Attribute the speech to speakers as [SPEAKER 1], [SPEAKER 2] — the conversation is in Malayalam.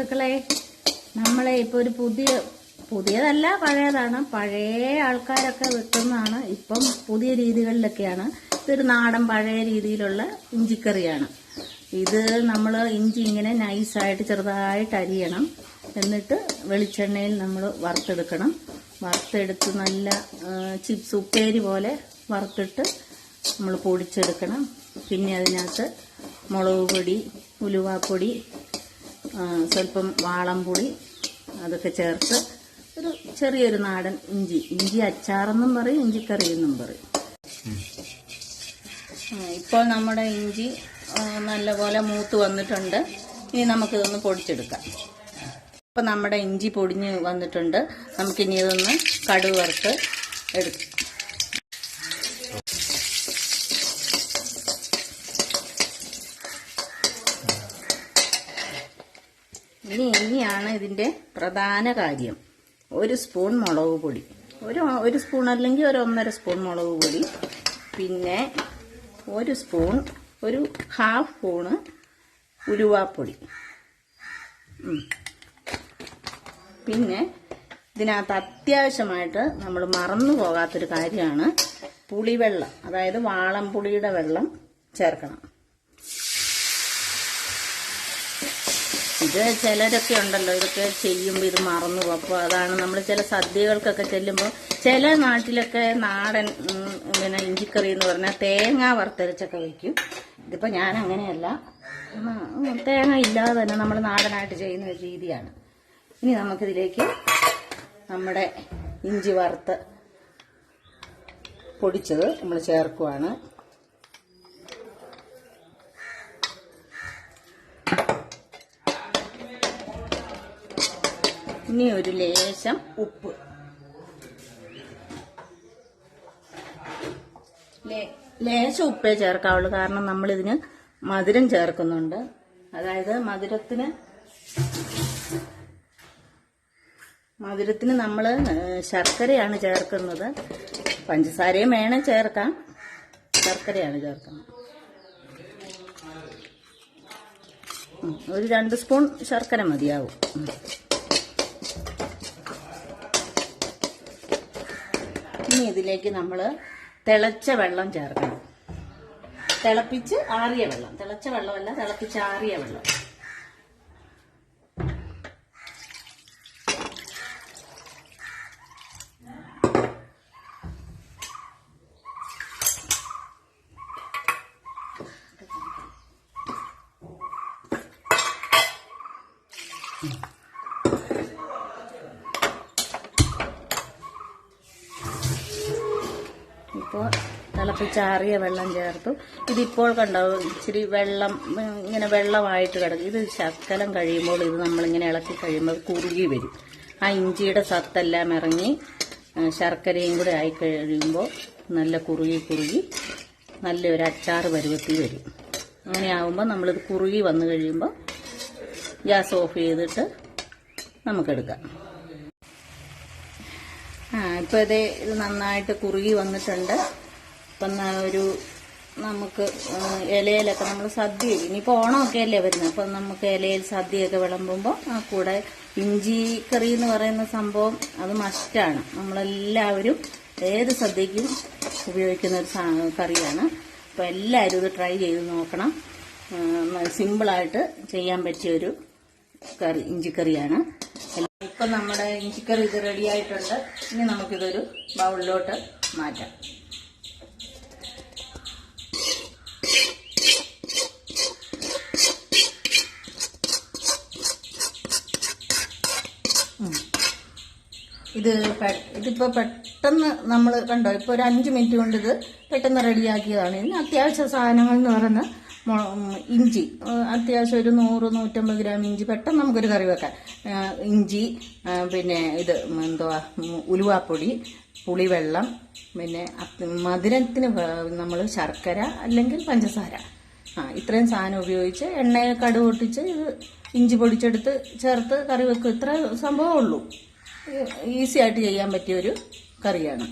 [SPEAKER 1] സുഹൃത്തുക്കളെ നമ്മളെ ഇപ്പൊ ഒരു പുതിയ പുതിയതല്ല പഴയതാണ്. പഴയ ആൾക്കാരൊക്കെ വെക്കുന്നതാണ് ഇപ്പം പുതിയ രീതികളിലൊക്കെയാണ്. ഇതൊരു നാടൻ പഴയ രീതിയിലുള്ള ഇഞ്ചിക്കറിയാണ്. ഇത് നമ്മൾ ഇഞ്ചി ഇങ്ങനെ നൈസായിട്ട് ചെറുതായിട്ട് അരിയണം. എന്നിട്ട് വെളിച്ചെണ്ണയിൽ നമ്മൾ വറുത്തെടുക്കണം. വറുത്തെടുത്ത് നല്ല ചിപ്സ് ഉപ്പേരി പോലെ വറുത്തിട്ട് നമ്മൾ പൊടിച്ചെടുക്കണം. പിന്നെ അതിനകത്ത് മുളക് പൊടി ഉലുവാപ്പൊടി സ്വല്പം വാളംപുളി അതൊക്കെ ചേർത്ത് ഒരു ചെറിയൊരു നാടൻ ഇഞ്ചി ഇഞ്ചി അച്ചാറെന്നും പറയും ഇഞ്ചിക്കറി എന്നും പറയും ഇപ്പോൾ നമ്മുടെ ഇഞ്ചി നല്ലപോലെ മൂത്ത് വന്നിട്ടുണ്ട്. ഇനി നമുക്കിതൊന്ന് പൊടിച്ചെടുക്കാം. ഇപ്പം നമ്മുടെ ഇഞ്ചി പൊടിഞ്ഞ് വന്നിട്ടുണ്ട്. നമുക്കിനി ഇതൊന്ന് കടുവറുത്ത് എടുക്കാം. ഇനി ഇനിയാണ് ഇതിന്റെ പ്രധാന കാര്യം. ഒരു സ്പൂൺ മുളക് പൊടി. ഒരു ഒരു സ്പൂൺ അല്ലെങ്കിൽ ഒരു ഒന്നര സ്പൂൺ മുളക് പൊടി. പിന്നെ ഒരു സ്പൂൺ ഒരു ഹാഫ് സ്പൂണ് ഉലുവാപ്പൊടി. ഉം. പിന്നെ ഇതിനകത്ത് അത്യാവശ്യമായിട്ട് നമ്മൾ മറന്നു പോകാത്തൊരു കാര്യമാണ് പുളിവെള്ളം. അതായത് വാളം പുളിയുടെ വെള്ളം ചേർക്കണം. ഇത് ചിലരൊക്കെ ഉണ്ടല്ലോ ഇതൊക്കെ ചെയ്യുമ്പോൾ ഇത് മറന്നു പോകും. അപ്പോൾ അതാണ് നമ്മൾ ചില സദ്യകൾക്കൊക്കെ ചെല്ലുമ്പോൾ ചില നാട്ടിലൊക്കെ നാടൻ ഇങ്ങനെ ഇഞ്ചിക്കറി എന്ന് പറഞ്ഞാൽ തേങ്ങ വറുത്തരച്ചൊക്കെ വയ്ക്കും ഇതിപ്പോൾ ഞാൻ അങ്ങനെയല്ല. തേങ്ങ ഇല്ലാതെ തന്നെ നമ്മൾ നാടനായിട്ട് ചെയ്യുന്ന ഒരു രീതിയാണ്. ഇനി നമുക്കിതിലേക്ക് നമ്മുടെ ഇഞ്ചി വറുത്ത് പൊടിച്ചത് നമ്മൾ ചേർക്കുവാണ്. ഇനി ഒരു ലേശം ഉപ്പ്. ലേശം ഉപ്പേ ചേർക്കാവുള്ളൂ. കാരണം നമ്മൾ ഇതിന് മധുരം ചേർക്കുന്നുണ്ട്. അതായത് മധുരത്തിന് മധുരത്തിന് നമ്മൾ ശർക്കരയാണ് ചേർക്കുന്നത്. പഞ്ചസാരയും വേണം ചേർക്കാം. ശർക്കരയാണ് ചേർക്കുന്നത്. ഒരു രണ്ട് സ്പൂൺ ശർക്കര മതിയാവും. ഇനി ഇതിലേക്ക് നമ്മൾ തിളച്ച വെള്ളം ചേർക്കണം. തിളപ്പിച്ച് ആറിയ വെള്ളം. തിളച്ച വെള്ളമല്ല തിളപ്പിച്ച് ആറിയ വെള്ളം. ഇപ്പോൾ തിളപ്പിച്ചാറിയ വെള്ളം ചേർത്തു. ഇതിപ്പോൾ കണ്ടോ ഇച്ചിരി വെള്ളം ഇങ്ങനെ വെള്ളമായിട്ട് കിടക്കും. ഇത് ശക്കലം കഴിയുമ്പോൾ ഇത് നമ്മളിങ്ങനെ ഇളക്കി കഴിയുമ്പോൾ കുറുകി വരും. ആ ഇഞ്ചിയുടെ സത്തെല്ലാം ഇറങ്ങി ശർക്കരയും കൂടെ ആയി കഴിയുമ്പോൾ നല്ല കുറുകി കുറുകി നല്ലൊരു അച്ചാർ പരുവത്തിൽ വരും. അങ്ങനെയാകുമ്പോൾ നമ്മളിത് കുറുകി വന്നു കഴിയുമ്പോൾ ഗ്യാസ് ഓഫ് ചെയ്തിട്ട് നമുക്കെടുക്കാം. ആ ഇപ്പൊ ഇത് ഇത് നന്നായിട്ട് കുറുകി വന്നിട്ടുണ്ട്. ഇപ്പം ഒരു നമുക്ക് ഇലയിലൊക്കെ നമ്മൾ സദ്യ ഇനിയിപ്പോൾ ഓണമൊക്കെ അല്ലേ വരുന്നത് അപ്പം നമുക്ക് ഇലയിൽ സദ്യയൊക്കെ വിളമ്പുമ്പോൾ ആ കൂടെ ഇഞ്ചി കറി എന്ന് പറയുന്ന സംഭവം അത് മസ്റ്റാണ് നമ്മളെല്ലാവരും ഏത് സദ്യക്കും ഉപയോഗിക്കുന്ന ഒരു കറിയാണ്. അപ്പോൾ എല്ലാവരും ഇത് ട്രൈ ചെയ്ത് നോക്കണം. സിമ്പിളായിട്ട് ചെയ്യാൻ പറ്റിയ ഒരു കറി ഇഞ്ചിക്കറിയാണ്. ഇപ്പൊ നമ്മുടെ ഇഞ്ചിക്കറി ഇത് റെഡി ആയിട്ടുണ്ട്. ഇനി നമുക്കിതൊരു ബൗളിലോട്ട് മാറ്റാം. ഇത് ഇതിപ്പോ പെട്ടെന്ന് നമ്മൾ കണ്ടോ ഇപ്പൊ ഒരു അഞ്ച് മിനിറ്റ് കൊണ്ട് ഇത് പെട്ടെന്ന് റെഡിയാക്കിയതാണ് ഇനി അത്യാവശ്യ സാധനങ്ങൾ എന്ന് പറയുന്നത് ഇഞ്ചി. അത്യാവശ്യം ഒരു നൂറ് നൂറ്റമ്പത് ഗ്രാം ഇഞ്ചി പെട്ടെന്ന് നമുക്കൊരു കറി വെക്കാം. ഇഞ്ചി പിന്നെ ഇത് എന്തുവാ ഉലുവാപ്പൊടി പുളിവെള്ളം പിന്നെ മധുരത്തിന് നമ്മൾ ശർക്കര അല്ലെങ്കിൽ പഞ്ചസാര. ആ ഇത്രയും സാധനം ഉപയോഗിച്ച് എണ്ണയിൽ കടുക് പൊട്ടിച്ച് ഇഞ്ചി പൊടിച്ചെടുത്ത് ചേർത്ത് കറി വെക്കും. ഇത്ര സംഭവമേ ഉള്ളൂ. ഈസി ആയിട്ട് ചെയ്യാൻ പറ്റിയ ഒരു കറിയാണ്.